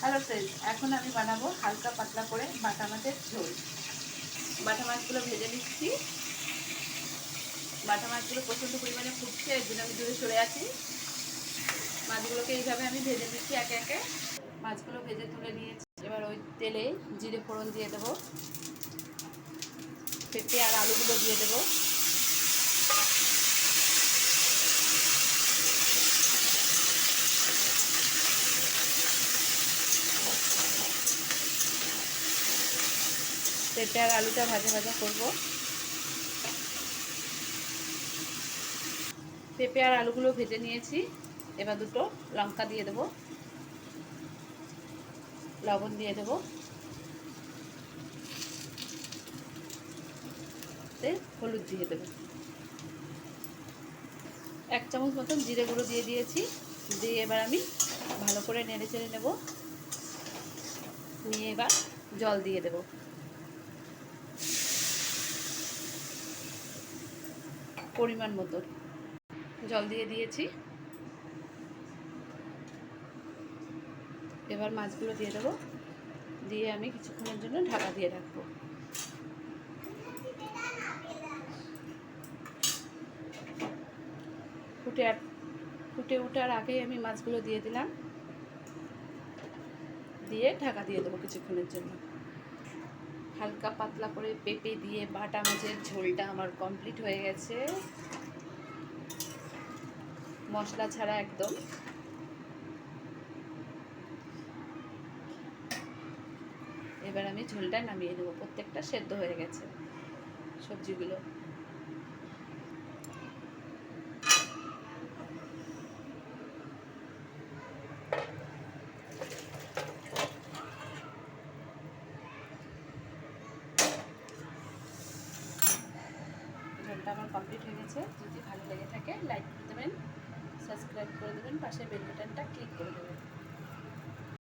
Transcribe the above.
Hello friends এখন আমি বানাবো হালকা পাতলা করে বাটা মাছের ঝোল। বাটা মাছগুলো ভেজে নিচ্ছি। বাটা মাছগুলো প্রচণ্ড পরিমাণে ফুটছে, এর জন্য আমি দূরে সরে আছি। মাছগুলোকে এইভাবে আমি ভেজে নিচ্ছি একে একে। মাছগুলো ভেজে তুলে নিয়েছি। এবার ওই তেলে জিরে ফোড়ন দিয়ে দেবো। পেঁপে আর আলুগুলো দিয়ে দেবো। পেঁপে আর আলুটা ভাজা ভাজা করব। পেঁপে আর আলুগুলো ভেজে নিয়েছি। এবার দুটো লঙ্কা দিয়ে দেবো। লবণ দিয়ে দেবো। হলুদ দিয়ে দেবো। এক চামচ মতন জিরে গুঁড়ো দিয়ে দিয়েছি। দিয়ে এবার আমি ভালো করে নেড়ে চেড়ে নেব। নিয়ে এবার জল দিয়ে দেবো। পরিমাণ মতো। জল দিয়ে দিয়েছি। এবার মাছগুলো দিয়ে দেবো। দিয়ে আমি কিছুক্ষণের জন্য ঢাকা দিয়ে রাখব। ফুটে ফুটে ওঠার আগেই আমি মাছগুলো দিয়ে দিলাম। দিয়ে ঢাকা দিয়ে দেবো কিছুক্ষণের জন্য। হালকা পাতলা করে পেঁপে দিয়ে বাটা মাছের ঝোলটা আমার কমপ্লিট হয়ে গেছে। মশলা ছাড়া একদম। এবার আমি ঝোলটা নামিয়ে নেব। প্রত্যেকটা সেদ্ধ হয়ে গেছে সবজিগুলো। ঝোলটা আমার কমপ্লিট হয়ে গেছে। যদি ভালো লেগে থাকে লাইক করে দেবেন সাবস্ক্রাইব করে দেবেন পাশে বেল বাটনটা ক্লিক করে দেবেন।